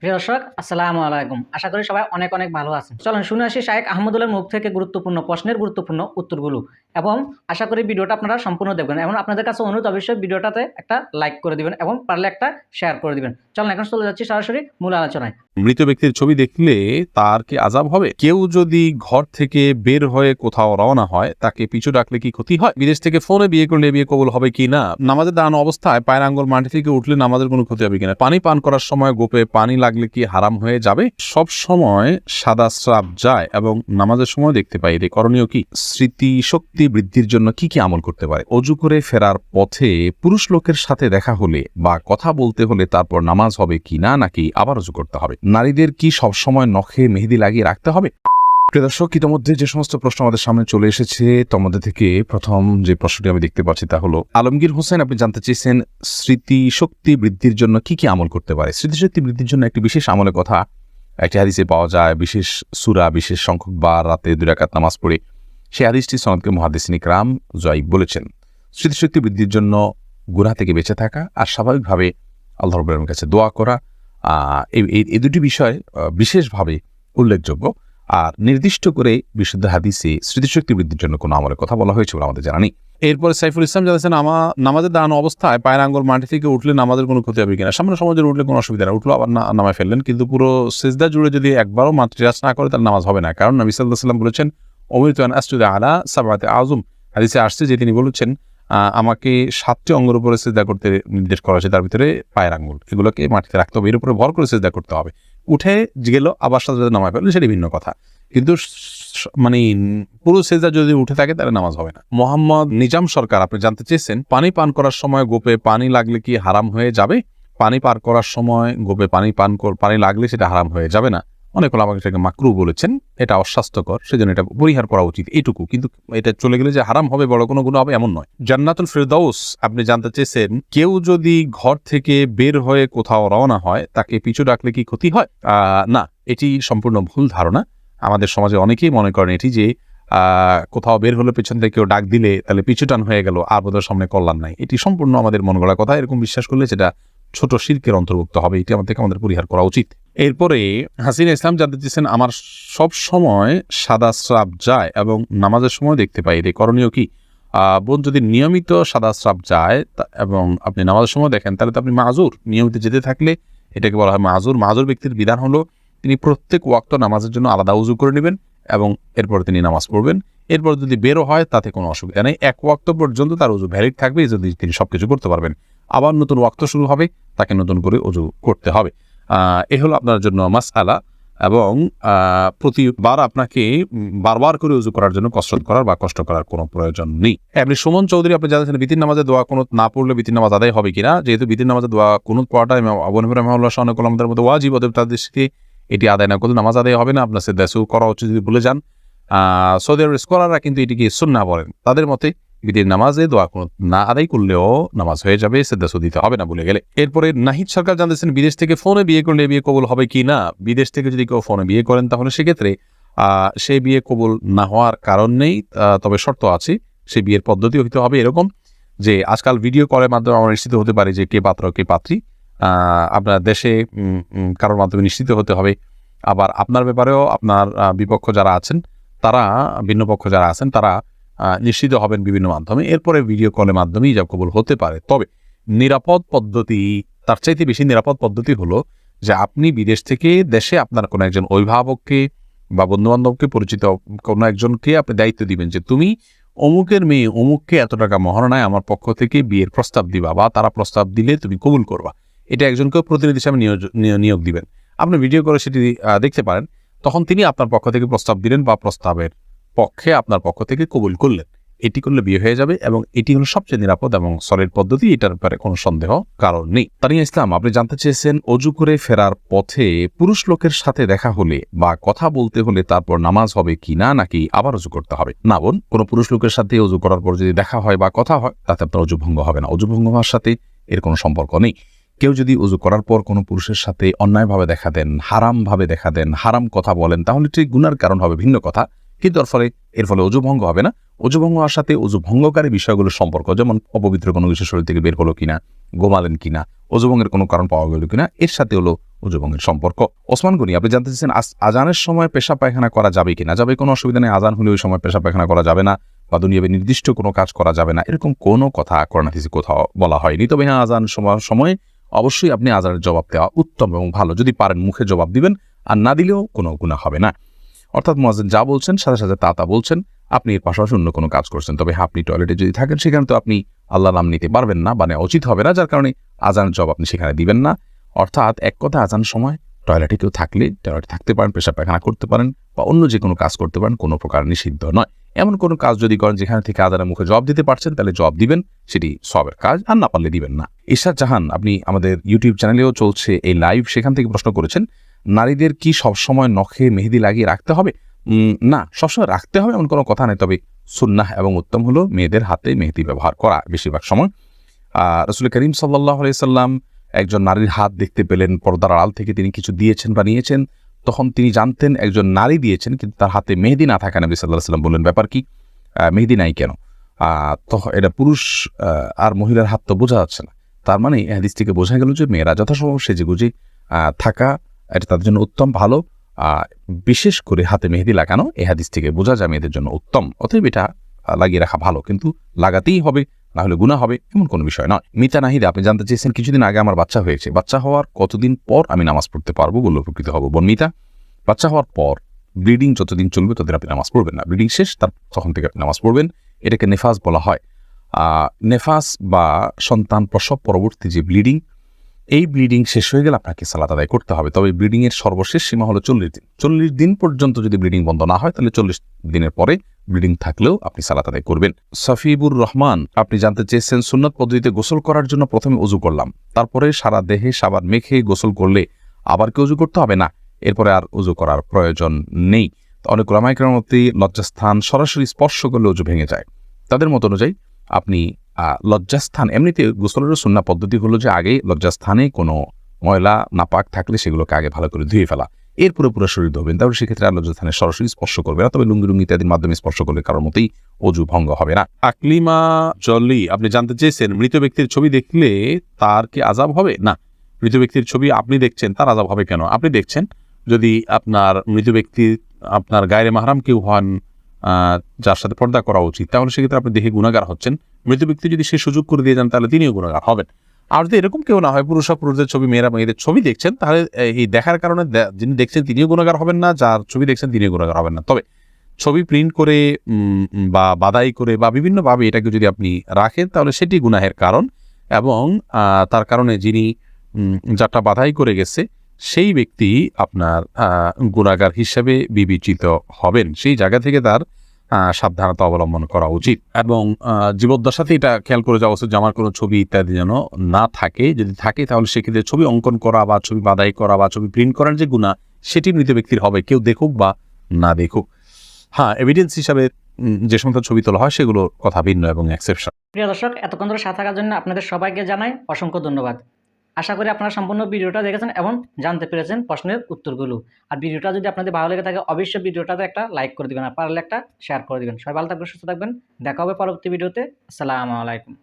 প্রিয় দর্শক, আসসালামু আলাইকুম। আশা করি সবাই অনেক অনেক ভালো আছেন। চলুন শুনে আসি শাহেক আহমদুল্লার মুখ থেকে গুরুত্বপূর্ণ, প্রশ্নের গুরুত্বপূর্ণ উত্তরগুলো এবং আশা করি ভিডিওটা আপনারা সম্পূর্ণ দেখবেন। এবং আপনাদের কাছে অনুরোধ, অবশ্যই ভিডিওটাতে একটা লাইক করে দিবেন এবং পারলে একটা শেয়ার করে দিবেন। চলুন, এখন চলে যাচ্ছি সরাসরি মূল আলোচনায়। মৃত ব্যক্তির ছবি দেখলে তার কি আজাব হবে? কেউ যদি ঘর থেকে বের হয়ে কোথাও রওনা হয়, তাকে পিছু ডাকলে কি ক্ষতি হয়? বিদেশ থেকে ফোনে বিয়ে করলে বিয়ে কবুল হবে কি না? নামাজের দাঁড়ানো অবস্থায় পায়ের আঙ্গুল মাটি থেকে উঠলে নামাজের কোনো ক্ষতি হবে কিনা পানি পান করার সময় গোপে পানি লাগলে কি হারাম হয়ে যাবে? সব সময় সাদা স্রাব যায় এবং নামাজের সময় দেখতে পাই এটি করণীয় কি? স্মৃতি শক্তি বৃদ্ধির জন্য কি কি আমল করতে পারে? অজু করে ফেরার পথে পুরুষ লোকের সাথে দেখা হলে বা কথা বলতে হলে তারপর নামাজ হবে কি না নাকি আবার অজু করতে হবে? নারীদের কি সবসময় নখে মেহেদি লাগিয়ে রাখতে হবে? প্রিয় দর্শক, ইতিমধ্যে যে সমস্ত প্রশ্ন আমাদের সামনে চলে এসেছে মধ্যে থেকে প্রথম যে প্রশ্নটি আমি দেখতে পাচ্ছি তা হলো, আলমগীর হোসেন, আপনি জানতে চেয়েছেন স্মৃতি শক্তি বৃদ্ধির জন্য কি কি আমল করতে পারে? স্মৃতিশক্তি বৃদ্ধির জন্য একটি বিশেষ আমলের কথা একটি হাদিসে পাওয়া যায়, বিশেষ সুরা, বিশেষ সংখ্যক বার, রাতে দুরাকাত নামাজ পড়ে। সেই হাদিসটি সনদকে মহাদিসিনী রাম জয়ীব বলেছেন। স্মৃতিশক্তি বৃদ্ধির জন্য গুণা থেকে বেঁচে থাকা আর স্বাভাবিকভাবে আল্লাহ রবের কাছে দোয়া করা এই দুটি বিষয় বিশেষভাবে উল্লেখযোগ্য। আর নির্দিষ্ট করে বিশুদ্ধ হাদিসে স্মৃতিশক্তি বৃদ্ধির জন্য কোনো আমলের কথা বলা হয়েছে বলে আমাদের জানা নেই। এরপরে সাইফুল ইসলাম জানাচ্ছেন আমা নামাজের দাঁড়ানো অবস্থায় পায়ের আঙ্গুল মাটি থেকে উঠলে নামাজের কোনো ক্ষতি হবে কিনা? সামনে সমাজের উঠলে কোনো অসুবিধা না উঠল আবার নামায় ফেললেন। কিন্তু পুরো সেজদা জুড়ে যদি একবারও মাতৃরাজ না করে তার নামাজ হবে না। কারণ নবী সাল্লাহ সাল্লাম বলেছেন অমৃতান আস্তুদে আলা সাবাতে আজম হাদিসে আসছে যে তিনি বলেছেন আমাকে সাতটি অঙ্গের উপরে সেজদা করতে নির্দেশ করা হয়েছে, তার ভিতরে পায়ের আঙ্গুল, এগুলোকে মাটিতে রাখতে হবে, এর উপরে ভর করে সেজদা করতে হবে। উঠে গেল, আবার সাথে সাথে নামায় ফেলল সেটি ভিন্ন কথা। কিন্তু মানে পুরো সেজা যদি উঠে থাকে, তাহলে নামাজ হবে না। মোহাম্মদ নিজাম সরকার, আপনি জানতে চেয়েছেন, পানি পান করার সময় গোপে পানি লাগলে কি হারাম হয়ে যাবে? পানি পার করার সময় গোপে পানি পান পানি লাগলে সেটা হারাম হয়ে যাবে না। অনেক আমাকে সেটাকে মাকরু বলেছেন। এটা অস্বাস্থ্যকর, সেজন্য এটা পরিহার করা উচিত এইটুকু কিন্তু এটা চলে গেলে যে হারাম হবে বড় কোনো গুণ হবে এমন নয়। জান্নাতুল ফেরদাউস, আপনি জানতে চেয়েছেন, কেউ যদি ঘর থেকে বের হয়ে কোথাও রওনা হয়, তাকে পিছু ডাকলে কি ক্ষতি হয়? না, এটি সম্পূর্ণ ভুল ধারণা। আমাদের সমাজে অনেকেই মনে করেন এটি যে কোথাও বের হলে পেছন থেকে কেউ ডাক দিলে তাহলে পিছুটান হয়ে গেল, আর বোধহয় সামনে কল্যাণ নাই। এটি সম্পূর্ণ আমাদের মন গড়া কথা। এরকম বিশ্বাস করলে সেটা ছোট শিল্পের অন্তর্ভুক্ত হবে। এটি আমাদের আমাদের পরিহার করা উচিত। এরপরে হাসিনা ইসলাম জানতে চেয়েছেন, আমার সব সময় সাদা স্রাব যায় এবং নামাজের সময় দেখতে পাই, এতে করণীয় কি? বোন, যদি নিয়মিত সাদা স্রাব যায় এবং আপনি নামাজের সময় দেখেন, তাহলে তো আপনি মাজুর। নিয়মিত যেতে থাকলে এটাকে বলা হয় মাজুর। মাজুর ব্যক্তির বিধান হলো, তিনি প্রত্যেক ওয়াক্ত নামাজের জন্য আলাদা উজু করে নেবেন এবং এরপর তিনি নামাজ পড়বেন। এরপর যদি বেরো হয়, তাতে কোনো অসুবিধা নেই। এক ওয়াক্ত পর্যন্ত তার উজু ভ্যালিড থাকবে, যদি তিনি সব কিছু করতে পারবেন। আবার নতুন ওয়াক্ত শুরু হবে, তাকে নতুন করে উজু করতে হবে। এ হলো আপনার জন্য মাসআলা এবং আহ, প্রতিবার আপনাকে বারবার করে উজু করার জন্য কষ্ট করার বা কষ্ট করার কোনো প্রয়োজন নেই। আপনি সুমন চৌধুরী আপনি জানেন বিতির নামাজে দোয়া কোনো না পড়লে বিতির নামাজ আদায় হবে কিনা? যেহেতু বিতির নামাজে দোয়া কোনো পড়াটা আবনবী রহমাল্লাহ সহ আমাদের মধ্যে ওয়াজিব অতএব সাথে এটি আদায় না করলে নামাজ আদায় হবে না। আপনার সে দেশু করা উচিত যদি ভুলে যান। সৌদি আরবের স্কলাররা কিন্তু এটিকে সুন্না বলেন। তাদের মতে বিতির নামাজে দোয়া কোনো না আদায় করলেও নামাজ হয়ে যাবে সে দিতে হবে না বলে গেলে। এরপরে নাহিদ সরকার জানতেছেন বিদেশ থেকে ফোনে বিয়ে করলে বিয়ে কবুল হবে কি না? বিদেশ থেকে যদি কেউ ফোনে বিয়ে করেন তাহলে সেক্ষেত্রে সেই বিয়ে কবুল না হওয়ার কারণ নেই তবে শর্ত আছে, সে বিয়ের পদ্ধতি হইতে হবে এরকম যে আজকাল ভিডিও কলের মাধ্যমে আমরা নিশ্চিত হতে পারি যে কে পাত্র, কে পাত্রী। আপনার দেশে কারোর মাধ্যমে নিশ্চিত হতে হবে। আবার আপনার ব্যাপারেও আপনার বিপক্ষ যারা আছেন, তারা, ভিন্ন পক্ষ যারা আছেন, তারা নিশ্চিত হবেন বিভিন্ন মাধ্যমে। এরপরে ভিডিও কলের মাধ্যমেই যা কবুল হতে পারে। তবে নিরাপদ পদ্ধতি, তার চাইতে বেশি নিরাপদ পদ্ধতি হলো যে আপনি বিদেশ থেকে দেশে আপনার কোনো একজন অভিভাবককে বা বন্ধুবান্ধবকে পরিচিত কোনো একজনকে আপনি দায়িত্ব দিবেন যে তুমি অমুকের মেয়ে, অমুককে এত টাকা মহারণায় আমার পক্ষ থেকে বিয়ের প্রস্তাব দিবা বা তারা প্রস্তাব দিলে তুমি কবুল করবা। এটা একজনকে প্রতিনিধি হিসাবে নিয়োগ দিবেন। আপনি ভিডিও করে সেটি দেখতে পারেন। তখন তিনি আপনার পক্ষ থেকে প্রস্তাব দিলেন বা প্রস্তাবের পক্ষে আপনার পক্ষ থেকে কবুল করলেন। এটি করলে বিয়ে হয়ে যাবে এবং এটি হলো সবচেয়ে নিরাপদ এবং সলিড পদ্ধতি, এটার ব্যাপারে কোনো সন্দেহ কারণ নেই। তানিয়া ইসলাম, আপনি জানতে চেয়েছেন অজু করে ফেরার পথে পুরুষ লোকের সাথে দেখা হলে বা কথা বলতে হলে তারপর নামাজ হবে কি না, নাকি আবার অজু করতে হবে? না বোন, কোনো পুরুষ লোকের সাথে অজু করার পর যদি দেখা হয় বা কথা হয়, তাতে আপনার অজু ভঙ্গ হবে না। অজু ভঙ্গ হওয়ার সাথে এর কোনো সম্পর্ক নেই। কেউ যদি উজু করার পর কোনো পুরুষের সাথে অন্যায়ভাবে দেখা দেন, হারামভাবে দেখা দেন, হারাম কথা বলেন, তাহলে ঠিক গুনার কারণ হবে ভিন্ন কথা। কিন্তু এর ফলে এর ফলে অজু ভঙ্গ হবে না। অজু ভঙ্গ হওয়ার সাথে অজু ভঙ্গকারী বিষয়গুলোর সম্পর্ক, যেমন অপবিত্র কোনো কিছু শরীর থেকে বের হলো কিনা গোমালেন কিনা, অজু ভঙ্গের কোনো কারণ পাওয়া গেল কিনা, এর সাথে হলো উজুভঙ্গের সম্পর্ক। ওসমান গনি, আপনি জানতে চাচ্ছেন আস- আজানের সময় পেশা পায়খানা করা যাবে কিনা? যাবে কোনো অসুবিধা নেই, আজান হলে ওই সময় পেশা পায়খানা করা যাবে না বা দুনিয়াবে নির্দিষ্ট কোনো কাজ করা যাবে না। এরকম কোনো কথা করোনাথিসে কোথাও বলা হয়নি। তবে হ্যাঁ আজান সময় অবশ্যই আপনি আজানের জবাব দেওয়া উত্তম এবং ভালো। যদি পারেন মুখে জবাব দিবেন, আর না দিলেও কোনো গুণা হবে না। অর্থাৎ মোয়াজ্জেন যা বলছেন, সাথে সাথে তা তা বলছেন। আপনি এর পাশাপাশি অন্য কোনো কাজ করছেন। তবে আপনি টয়লেটে যদি থাকেন, সেখানে তো আপনি আল্লাহ নাম নিতে পারবেন না মানে উচিত হবে না, যার কারণে আজানের জব আপনি সেখানে দিবেন না। অর্থাৎ এক কথা, আজান সময় টয়লেটে কেউ থাকলে টয়লেটে থাকতে পারেন পেশা পায়খানা করতে পারেন বা অন্য যে কোনো কাজ করতে পারেন, কোনো প্রকার নিষিদ্ধ নয়। এমন কোনো কাজ যদি করেন, যেখানে থেকে আজানের মুখে জব দিতে পারছেন, তাহলে জব দিবেন, সেটি সবের কাজ, আর না পারলে দিবেন না। ইশাদ জাহান, আপনি আমাদের ইউটিউব চ্যানেলেও চলছে এই লাইভ সেখান থেকে প্রশ্ন করেছেন নারীদের কি সবসময় নখে মেহেদি লাগিয়ে রাখতে হবে? না, সবসময় রাখতে হবে এমন কোনো কথা নেই। তবে সুন্নাহ এবং উত্তম হলো মেয়েদের হাতে মেহেদি ব্যবহার করা বেশিরভাগ সময়। রসুল করিম সাল্লাহ সাল্লাম একজন নারীর হাত দেখতে পেলেন, পর্দার আড়াল থেকে তিনি কিছু দিয়েছেন বা নিয়েছেন। তখন তিনি জানতেন একজন নারী দিয়েছেন, কিন্তু তার হাতে মেহেদি না থাকা নবী সাল্লাহ সাল্লাম বললেন, ব্যাপার কি? মেহেদি নাই কেন? তখন এটা পুরুষ আর মহিলার হাত তো বোঝা যাচ্ছে না। তার মানে এই থেকে বোঝা গেল যে মেয়েরা যথাসম্ভব সেজে গুজে থাকা এটা তাদের জন্য উত্তম, ভালো বিশেষ করে হাতে মেহেদি লাগানো, এই হাদিস থেকে বোঝা যায় মেয়েদের জন্য উত্তম। অতএব এটা লাগিয়ে রাখা ভালো। কিন্তু লাগাতেই হবে, না হলে গুণা হবে, এমন কোনো বিষয় নয়। মিতা নাহিদা, আপনি জানতে চেয়েছেন কিছুদিন আগে আমার বাচ্চা হয়েছে। বাচ্চা হওয়ার কতদিন পর আমি নামাজ পড়তে পারব বলে উপকৃত হব? বোন মিতা, বাচ্চা হওয়ার পর ব্লিডিং যতদিন চলবে ততদিন আপনি নামাজ পড়বেন না। ব্লিডিং শেষ, তার তখন থেকে আপনি নামাজ পড়বেন। এটাকে নেফাস বলা হয়। নেফাস বা সন্তান প্রসব পরবর্তী যে ব্লিডিং এই ব্লিডিং শেষ হয়ে গেলে আপনাকে সালাত আদায় করতে হবে। তবে ব্লিডিং এর সর্বশেষ সীমা হলো চল্লিশ দিন। চল্লিশ দিন পর্যন্ত যদি ব্লিডিং বন্ধ না হয়, তাহলে চল্লিশ দিনের পরে ব্লিডিং থাকলেও আপনি সালাত আদায় করবেন। সফিবুর রহমান, আপনি জানতে চেয়েছেন সুন্নত পদ্ধতিতে গোসল করার জন্য প্রথমে উজু করলাম। তারপরে সারা দেহে সাবান মেখে গোসল করলে আবার কি উজু করতে হবে? না, এরপরে আর উজু করার প্রয়োজন নেই। অনেক রামায়িকের লজ্জাস্থান সরাসরি স্পর্শ করলে উজু ভেঙে যায়। তাদের মত অনুযায়ী আপনি লজ্জাস্থান, এমনিতে গোসলের সুন্না পদ্ধতি হলো যে আগে লজ্জাস্থানে কোনো ময়লা, নাপাক থাকলে সেগুলোকে আগে ভালো করে ধুয়ে ফেলা। এরপরে পুরো শরীর ধোবেন। তাহলে সেক্ষেত্রে আর লজ্জাস্থানে সরাসরি স্পর্শ করবে না। তবে লুঙ্গি লুঙ্গি ইত্যাদির মাধ্যমে স্পর্শ করলে কারোর মতেই অজু ভঙ্গ হবে না। আকলিমা জলি, আপনি জানতে চেয়েছেন, মৃত ব্যক্তির ছবি দেখলে তার কি আজাব হবে? না। মৃত ব্যক্তির ছবি আপনি দেখছেন, তার আজাব হবে কেন? আপনি দেখছেন, যদি আপনার মৃত ব্যক্তি, আপনার গায়ের মাহারাম কেউ হন যার সাথে পর্দা করা উচিত, তাহলে সেক্ষেত্রে আপনি দেখে গুণাগার হচ্ছেন। মৃত ব্যক্তি যদি সে সুযোগ করে দিয়ে যান, তাহলে তিনিও গুণাগার হবেন। আর যদি এরকম কেউ না হয়, পুরুষ পুরুষদের ছবি, মেয়েরা মেয়েদের ছবি দেখছেন, তাহলে এই দেখার কারণে যিনি দেখছেন তিনিও গুণাগার হবেন না, যার ছবি দেখছেন তিনিও গুণাগার হবেন না। তবে ছবি প্রিন্ট করে বা বাদাই করে, বা বিভিন্নভাবে এটাকে যদি আপনি রাখেন, তাহলে সেটি গুনাহের কারণ এবং তার কারণে যিনি যারটা বাধাই করে গেছে, সেই ব্যক্তি আপনার গুণাগার হিসেবে বিবেচিত হবেন। সেই জায়গা থেকে তার সাবধানতা অবলম্বন করা উচিত। এবং জীবদ্দশাতে এটা খেয়াল করে যাওয়া উচিত যে আমার কোনো ছবি ইত্যাদি যেন না থাকে। যদি থাকে তাহলে সেক্ষেত্রে ছবি অঙ্কন করা বা ছবি বাদাই করা বা ছবি প্রিন্ট করার যে গুণা, সেটি মৃত ব্যক্তির হবে। কেউ দেখুক বা না দেখুক। হ্যাঁ এভিডেন্স হিসাবে যে সমস্ত ছবি তোলা হয় সেগুলোর কথা ভিন্ন এবং এক্সেপশন প্রিয় দর্শক, এতক্ষণ ধরে সাথে থাকার জন্য আপনাদের সবাইকে জানাই অসংখ্য ধন্যবাদ। আশা করি আপনারা সম্পূর্ণ ভিডিওটা দেখেছেন এবং জানতে পেরেছেন প্রশ্নের উত্তরগুলো। আর ভিডিওটা যদি আপনাদের ভালো লেগে থাকে, অবশ্যই ভিডিওটাতে একটা লাইক করে দেবেন আর পারলে একটা শেয়ার করে দেবেন। সবাই ভালো থাকবেন, সুস্থ থাকবেন। দেখা হবে পরবর্তী ভিডিওতে। আসসালামু আলাইকুম।